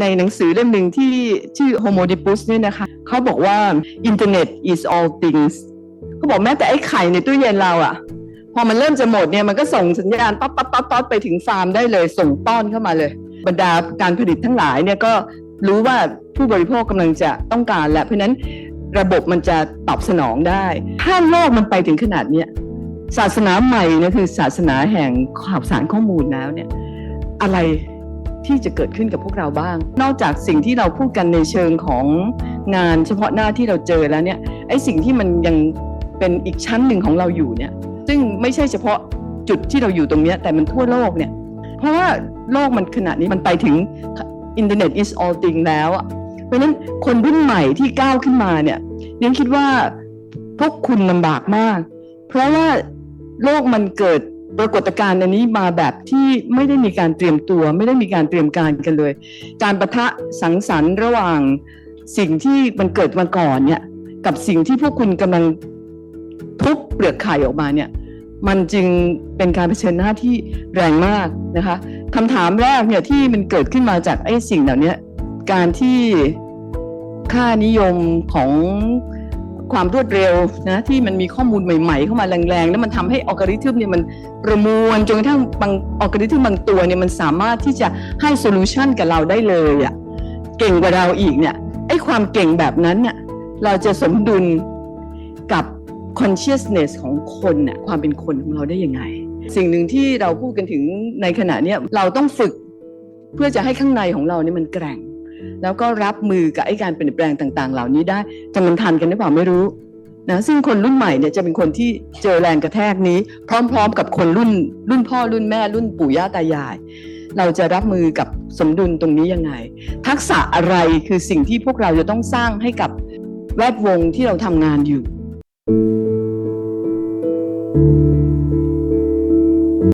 ในหนังสือเล่มหนึ่งที่ชื่อ Homo Deus เนี่ยนะคะเขาบอกว่า Internet is all things เขาบอกแม้แต่ไอ้ไข่ในตู้เย็นเราอะพอมันเริ่มจะหมดเนี่ยมันก็ส่งสัญญาณป๊อปป๊อปป๊อปป๊อปไปถึงฟาร์มได้เลยส่งต้อนเข้ามาเลย บรรดาการผลิตทั้งหลายเนี่ยก็รู้ว่าผู้บริโภคกำลังจะต้องการแหละเพราะฉะนั้นระบบมันจะตอบสนองได้ ถ้าโลกมันไปถึงขนาดเนี้ยศาสนาใหม่เนี่ยคือศาสนาแห่งข่าวสารข้อมูลแล้วเนี่ยอะไร ที่จะเกิดขึ้นกับพวกเราบ้าง นอกจากสิ่งที่เราพูดกันในเชิงของงานเฉพาะหน้าที่เราเจอแล้วเนี่ยไอ้สิ่งที่มันยังเป็นอีกชั้นหนึ่งของเราอยู่เนี่ยซึ่งไม่ใช่เฉพาะจุดที่เราอยู่ตรงนี้แต่มันทั่วโลกเนี่ยเพราะว่าโลกมันขนาดนี้มันไปถึง Internet is all thing แล้วอะเพราะนั้นคนรุ่นใหม่ที่ก้าวขึ้นมาเนี่ยยังคิดว่าพวกคุณลำบากมาก เพราะว่าโลกมันเกิด ปรากฏการณ์อันนี้มาแบบที่ไม่ได้มีการเตรียมตัว ไม่ได้มีการเตรียมการกันเลย การประทะสังสรรค์ระหว่างสิ่งที่มันเกิดมาก่อนเนี่ยกับสิ่งที่พวกคุณกำลังทุบเปลือกไข่ออกมาเนี่ยมันจึงเป็นการเผชิญหน้าที่แรงมากนะคะคำถามแรกเนี่ยที่มันเกิดขึ้นมาจากไอ้สิ่งเหล่านี้การที่ค่านิยมของ ความรวดเร็วนะที่มันมีข้อมูลใหม่ ๆ เข้ามาแรงๆ แล้วมันทำให้อัลกอริทึมเนี่ยมันประมวลจนกระทั่งบางอัลกอริทึมบางตัวเนี่ยมันสามารถที่จะให้โซลูชันกับเราได้เลยอะ่ะเก่งกว่าเราอีกเนี่ยไอ้ความเก่งแบบนั้นเนี่ยเราจะสมดุลกับ consciousness ของคนน่ยความเป็นคนของเราได้ยังไง สิ่งหนึ่งที่เราพูดกันถึงในขณะเนี้ยเราต้องฝึกเพื่อจะให้ข้างในของเราเนี่ยมันแกร่ง แล้วก็รับมือกับไอ้การเปลี่ยนแปลงต่างๆ เหล่านี้ได้จะมันทันกันหรือเปล่าไม่รู้นะซึ่งคนรุ่นใหม่เนี่ยจะเป็นคนที่เจอแรงกระแทกนี้ พร้อม ๆ กับคนรุ่น รุ่นพ่อรุ่นแม่รุ่นปู่ย่าตายาย เราจะรับมือกับสมดุลตรงนี้ยังไง ทักษะอะไรคือสิ่งที่พวกเราจะต้องสร้างให้กับแวดวงที่เราทำงานอยู่